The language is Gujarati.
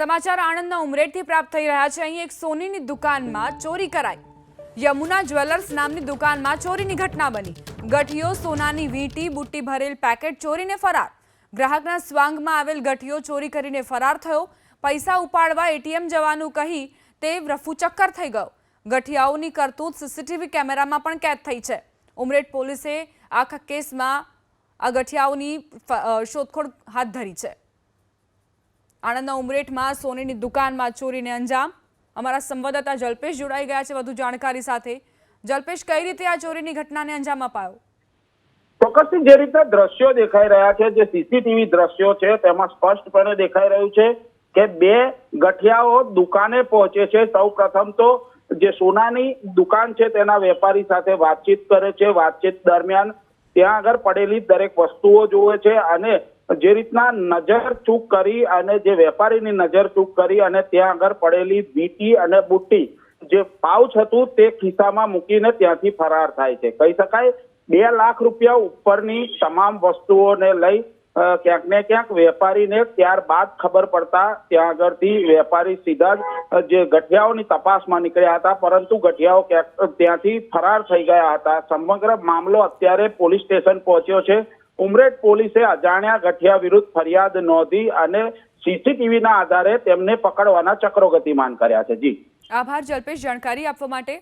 સમાચાર આણંદના ઉમરેઠથી પ્રાપ્ત થઈ રહ્યા છે. અહીં એક સોનીની દુકાનમાં ચોરી કરાઈ. યમુના જ્વેલર્સ નામની દુકાનમાં ચોરીની ઘટના બની. ગઠિયો, સોનાની વીંટી, બુટ્ટી ભરેલ પેકેટ ચોરીને ફરાર. ગ્રાહકના સ્વાંગમાં આવેલ ગઠિયો ચોરી કરીને ફરાર થયો. પૈસા ઉપાડવા એટીએમ જવાનું કહી તે રફુચક્કર થઈ ગયો. ગઠિયાઓની કરતૂત સીસીટીવી કેમેરામાં પણ કેદ થઈ છે. ઉમરેઠ પોલીસે આખા કેસમાં આ ગઠિયાઓની શોધખોળ હાથ ધરી છે. આણંદના ઉમરેઠમાં સોનીની દુકાનમાં ચોરીને અંજામ. અમારા સંવાદદાતા જલ્પેશ જોડાઈ ગયા છે વધુ જાણકારી સાથે. જલ્પેશ, કઈ રીતે આ ચોરીની ઘટનાને અંજામ અપાયો? ચોક્કસથી જે રીતે દ્રશ્યો દેખાઈ રહ્યા છે, જે સીસીટીવી દ્રશ્યો છે, તેમાં સ્પષ્ટપણે દેખાઈ રહ્યું છે કે બે ગઠિયાઓ દુકાને પહોંચે છે. સૌ તો જે સોનાની દુકાન છે, તેના વેપારી સાથે વાતચીત કરે છે. વાતચીત દરમિયાન ત્યાં આગળ પડેલી દરેક વસ્તુઓ જોવે છે અને જે રીતના નજર ચૂક કરી અને જે વેપારીની નજર ચૂક કરી અને ત્યાં આગળ પડેલી વીંટી અને બુટ્ટી જે પાઉચ હતું તે ખિસ્સામાં મૂકીને ત્યાંથી ફરાર થાય છે. કહી શકાય બે લાખ રૂપિયા ઉપરની તમામ વસ્તુઓને લઈ ક્યાંક ને ક્યાંક વેપારીને ત્યારબાદ ખબર પડતા ત્યાં આગળથી વેપારી સીધા જ જે ગઠિયાઓની તપાસમાં નીકળ્યા હતા, પરંતુ ગઠિયાઓ ક્યાંક, ત્યાંથી ફરાર થઈ ગયા હતા. સમગ્ર મામલો અત્યારે પોલીસ સ્ટેશન પહોંચ્યો છે. ઉમરેઠ પોલીસે અજાણ્યા ગઠિયા વિરુદ્ધ ફરિયાદ નોંધી અને સીસીટીવીના આધારે તેમને પકડવાના ચક્રો ગતિમાન કર્યા છે. જી. આભાર, જલ્પેશ, જાણકારી આપવા માટે.